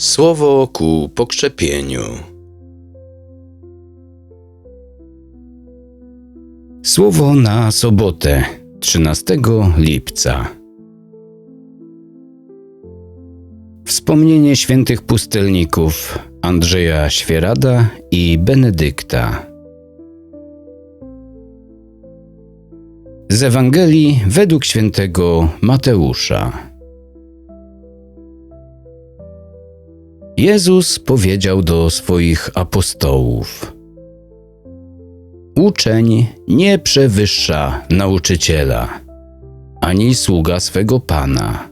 Słowo ku pokrzepieniu. Słowo na sobotę, 13 lipca. Wspomnienie świętych pustelników Andrzeja Świerada i Benedykta. Z Ewangelii według świętego Mateusza. Jezus powiedział do swoich apostołów: Uczeń nie przewyższa nauczyciela, ani sługa swego pana.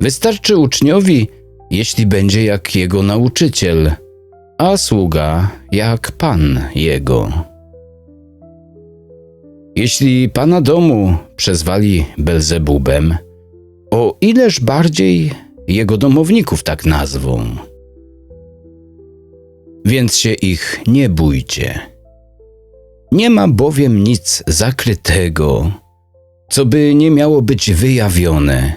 Wystarczy uczniowi, jeśli będzie jak jego nauczyciel, a sługa jak pan jego. Jeśli pana domu przezwali Belzebubem, o ileż bardziej jego domowników tak nazwą. Więc się ich nie bójcie. Nie ma bowiem nic zakrytego, co by nie miało być wyjawione,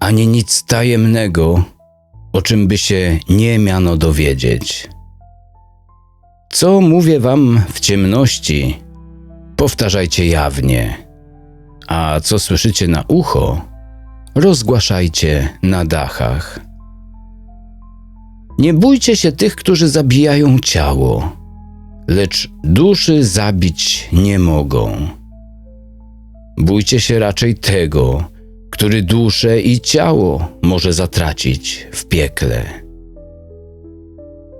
ani nic tajemnego, o czym by się nie miano dowiedzieć. Co mówię wam w ciemności, powtarzajcie jawnie, a co słyszycie na ucho, rozgłaszajcie na dachach. Nie bójcie się tych, którzy zabijają ciało, lecz duszy zabić nie mogą. Bójcie się raczej tego, który duszę i ciało może zatracić w piekle.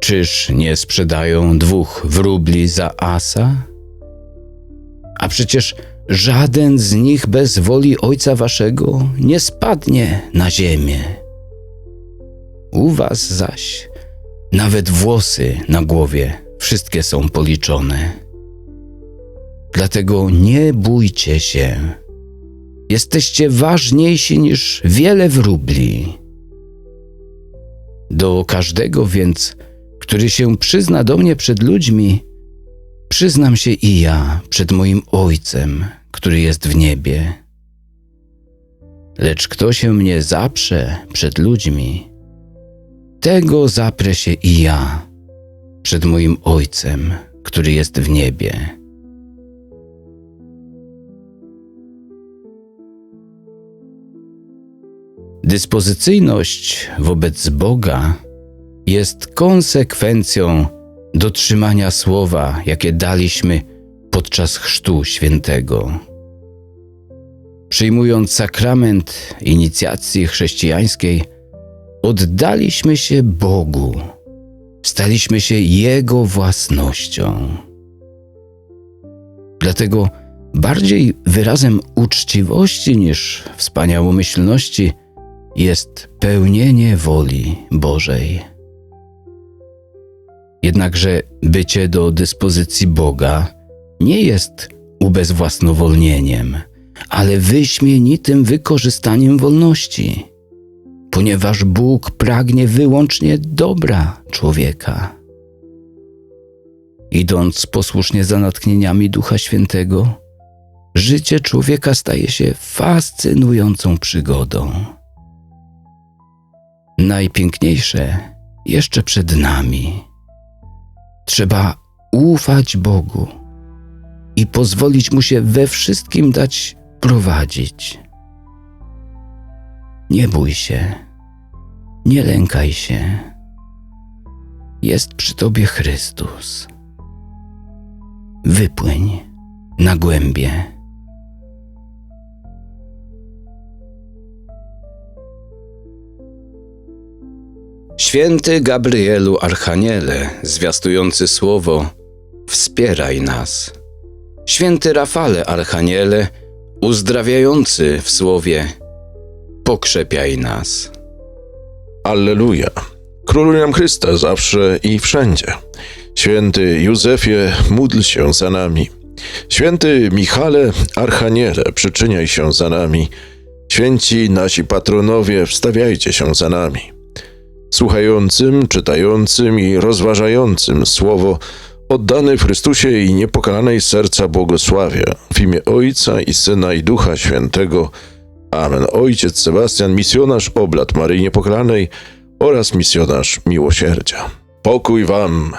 Czyż nie sprzedają dwóch wróbli za asa? A przecież żaden z nich bez woli Ojca Waszego nie spadnie na ziemię. U Was zaś nawet włosy na głowie wszystkie są policzone. Dlatego nie bójcie się. Jesteście ważniejsi niż wiele wróbli. Do każdego więc, który się przyzna do mnie przed ludźmi, przyznam się i ja przed moim Ojcem, który jest w niebie. Lecz kto się mnie zaprze przed ludźmi, tego zaprę się i ja przed moim Ojcem, który jest w niebie. Dyspozycyjność wobec Boga jest konsekwencją dotrzymania słowa, jakie daliśmy podczas chrztu świętego. Przyjmując sakrament inicjacji chrześcijańskiej, oddaliśmy się Bogu, staliśmy się Jego własnością. Dlatego bardziej wyrazem uczciwości niż wspaniałomyślności jest pełnienie woli Bożej. Jednakże bycie do dyspozycji Boga nie jest ubezwłasnowolnieniem, ale wyśmienitym wykorzystaniem wolności, ponieważ Bóg pragnie wyłącznie dobra człowieka. Idąc posłusznie za natchnieniami Ducha Świętego, życie człowieka staje się fascynującą przygodą. Najpiękniejsze jeszcze przed nami. Trzeba ufać Bogu i pozwolić mu się we wszystkim dać prowadzić. Nie bój się, nie lękaj się. Jest przy tobie Chrystus. Wypłyń na głębie. Święty Gabrielu Archaniele, zwiastujący słowo, wspieraj nas. Święty Rafale Archaniele, uzdrawiający w słowie, pokrzepiaj nas. Alleluja. Króluj nam Chrysta zawsze i wszędzie. Święty Józefie, módl się za nami. Święty Michale, Archaniele, przyczyniaj się za nami. Święci nasi patronowie, wstawiajcie się za nami. Słuchającym, czytającym i rozważającym słowo Oddany w Chrystusie i niepokalanej serca błogosławie. W imię Ojca i Syna i Ducha Świętego. Amen. Ojciec Sebastian, misjonarz oblat Maryi Niepokalanej oraz misjonarz miłosierdzia. Pokój Wam!